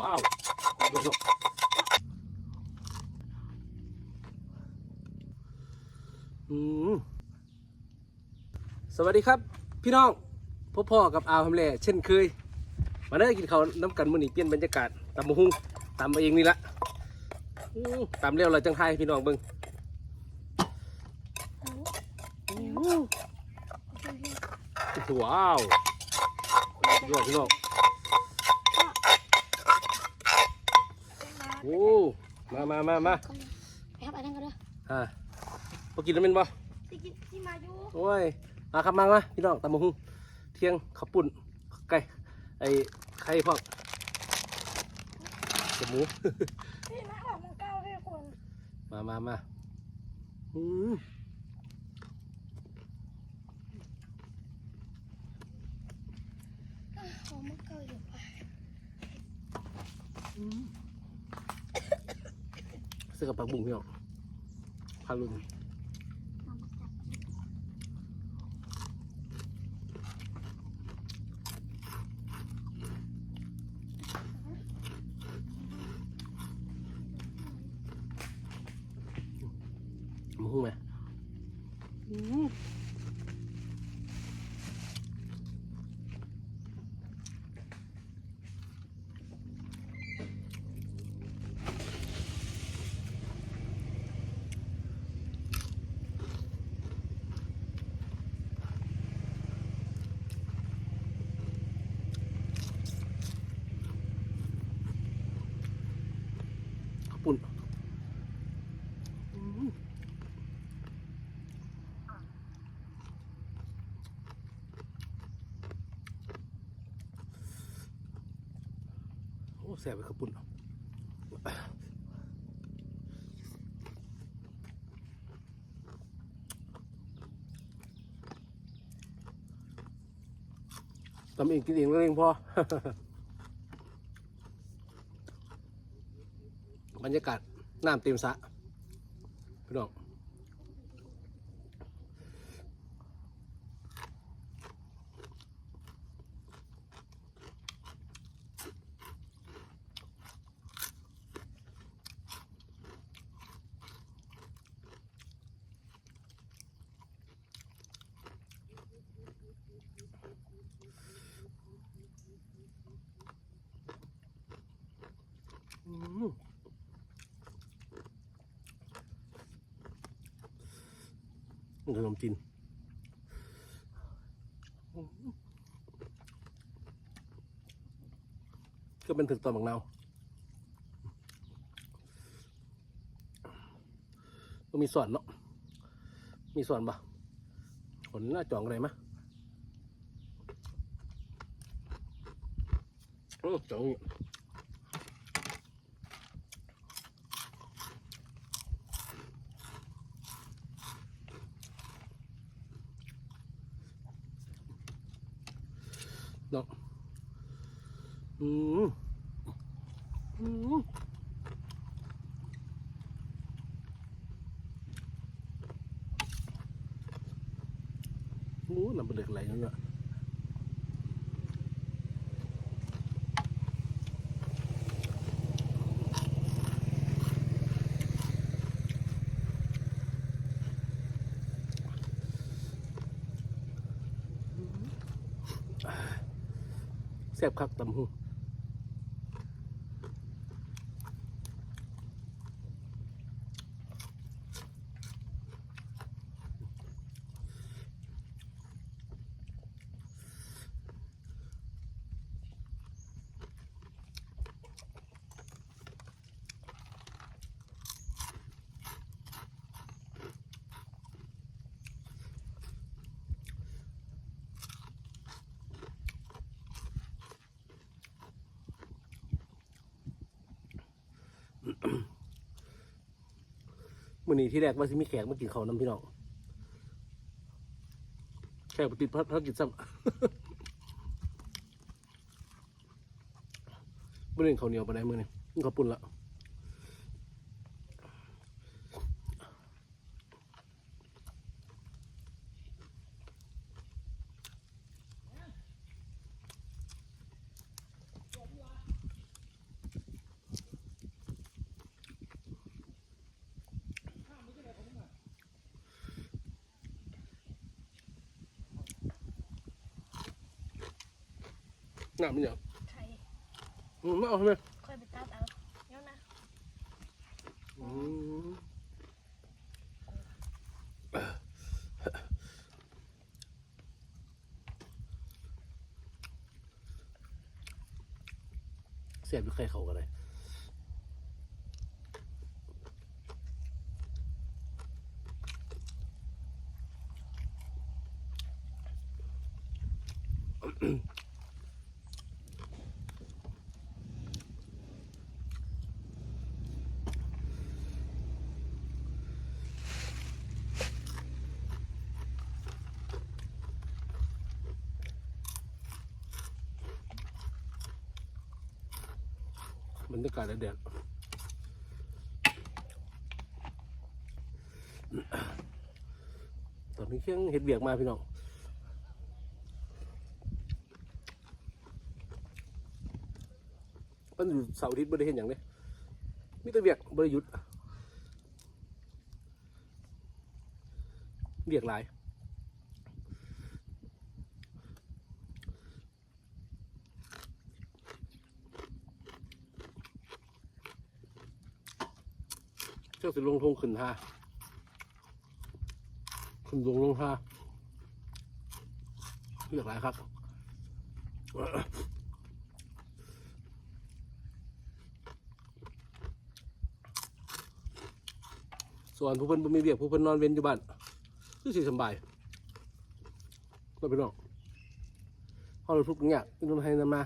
ว้าวอืมสวัสดีครับ พี่น้องพ่อพ่อกับอาวทำเลเช่นเคย มาเด้อกินข้าวน้ำกันมื้อนี้เปลี่ยนบรรยากาศตำมะฮุ่งตำมาเองนี่ละอื้อตำเร็วเราจังไทยให้พี่น้องเบิ่งอื้อว้าวพี่น้องพี่น้อง โอ้มามามามาไปครับอันนั้นก็ได้อ่าพอกินแล้วเป็นบ่ที่กินที่มาอยู่โอ้ยมาครับมามาพี่น้องตำมะฮุ่งเที่ยงข้าวปุ้นไก่ไอ้ไข่พอกกับหมูพี่มาออกมังเก้าพี่คนมามามาอืมออกมังเก้าอยู่ไป เสื้อกับปักบุ้งพี่น้องพาลุนมาหุ้งไหมข้าวปุ้นโอ้ แสบไปข้าวปุ้นทำเองกินเองแล้วเองพอบรรยากาศน้ำเต็มสะพี่น้องอืม ขนมจีนก็เป็นถึงตอนบักนาวก็มีส่วนเนาะ มีส่วนปะผลหน้าจ่องอะไรมะจ่องอยู่เนาะ อืมอืมโอ้น้ำเป็นเหล็กไหลนั่นแหละแซ่บคักตำหู มื่อนี้ที่แรกว่าสิมีแขกมากินข้าวน้ำพี่น้องแขกมาติดภารกิจซ้ำมื่อนี้ข้าวเหนียวไปไหนมื่อนี้มันข้าปุ่นละ หนักมันเหรอไข่อืมไม่เอาใช่ไหมค่อยไปตัดเอาเดี๋ยวนะอืมเสียบอยู่ใครเขากันเลย บรรยากาศแดดตอนนี้เครื่องเห็ดเบียกมาพี่น้องมันอยู่เสาร์อาทิตย์ไม่ได้เห็นอย่างนี้มีแต่เบียกบริยุทธ์เบียกหลาย สิลงทงขึ้นท่าขึ้นลงลงท่าเรียกหลายครับส่วนผู้เพิ่นบ่มีเบียกผู้เพิ่นนอนเว้นอยู่บ้านคือสิสบายก็ไปน้องเฮาเลยทุกข์ยากนำให้นำมา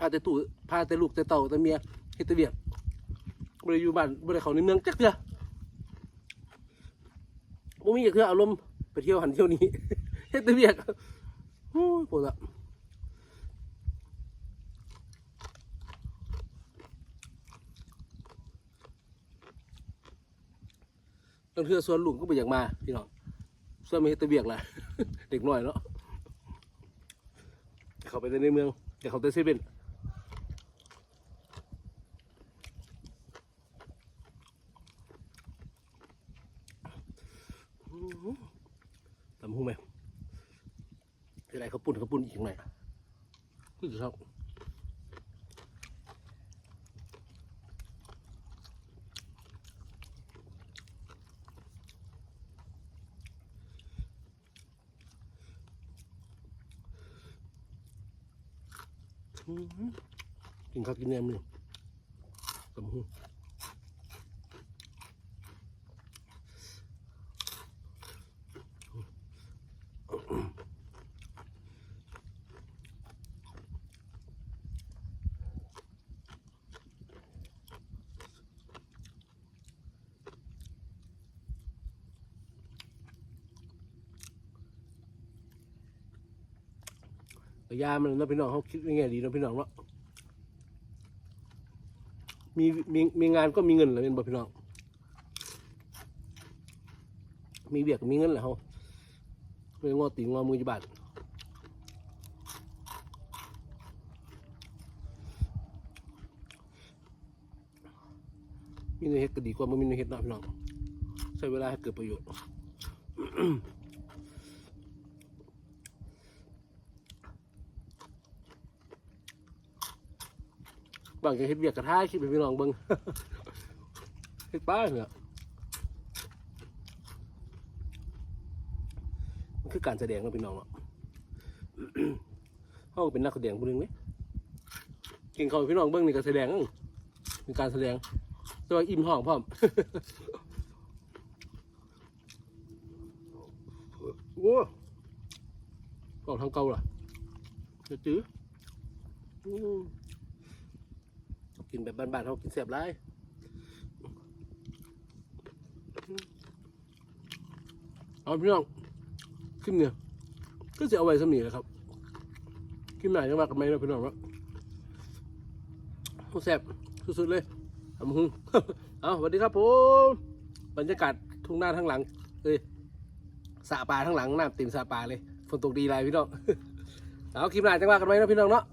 พาแต่ตู้พาแต่ลูกแต่เต่าแต่เมียเฮ็ดแต่เวียกบ่ได้อยู่บ้านบ่ได้เขาในเมืองจักเทื่อบ่มีจักเทื่ออารมณ์ไปเที่ยวหันเที่ยวนี้เฮ็ดแต่เวียกโอ้ยปวดละตั้งเทื่อส่วนลุงก็บ่อยากมาพี่น้องส่วนไมาเฮ็ดแต่เวียกแหละเด็กน้อยเนาะเขาไปในเมืองอย่เขาแต่เซเว่น ตำหูไหมอะไร เขาวปุ่นเขาวปุ่ นอีกหน่อยคือจะชอบอื้อหือกินข้าวกินแหนมเลยตำหูแต่ยามันเนาะพี่น้องเขาคิดยังไงดีเนาะพี่น้องเนาะมีมีมีงานก็มีเงินแหละเป็นบ่พี่น้อง มีเบียกมีเงินแหละเขาไม่งอตีงอมือจีบาทมีเนื้อเฮ็ดก็ดีกว่าไม่มีเนื้อเฮ็ดนาะพี่น้อง ใช้เวลาให้เกิดประโยชน์ บางจะเฮ็ดเบียกกระทายคิดไปพี่น้องเบิ่งเฮ็ดป้าเนี่ยมันคือการแสดงเนาะพี่น้องเนาะเฮาก็เป็นนักแสดงผู้หนึงเด้กินข้าวให้พี่น้องเบิ่งนี่ก็แสดงเด้อเป็นการแสดงตัวอิ่มท้องพร้อมโอ้กล่องทางเก่าล่ะจะจื้อ กินแบบบ้านๆเขากินเสียบไรเอาพี่น้องขึ้นเนี่ยก็จะเอาไว้สมีนะครับขึ้นไหนจะมากับไม่นะพี่น้องวะแซ่บสุดๆเลยทำหึ่งเอาสวัสดีครับผมบรรยากาศทุ่งนาทั้งหลังเอ้ยสระปลาทั้งหลังน้ำเต็มสระปลาเลยฝนตกดีไรพี่น้องเอาคลิปหนจะว่ากันไหมนะพี่น้องเนาะ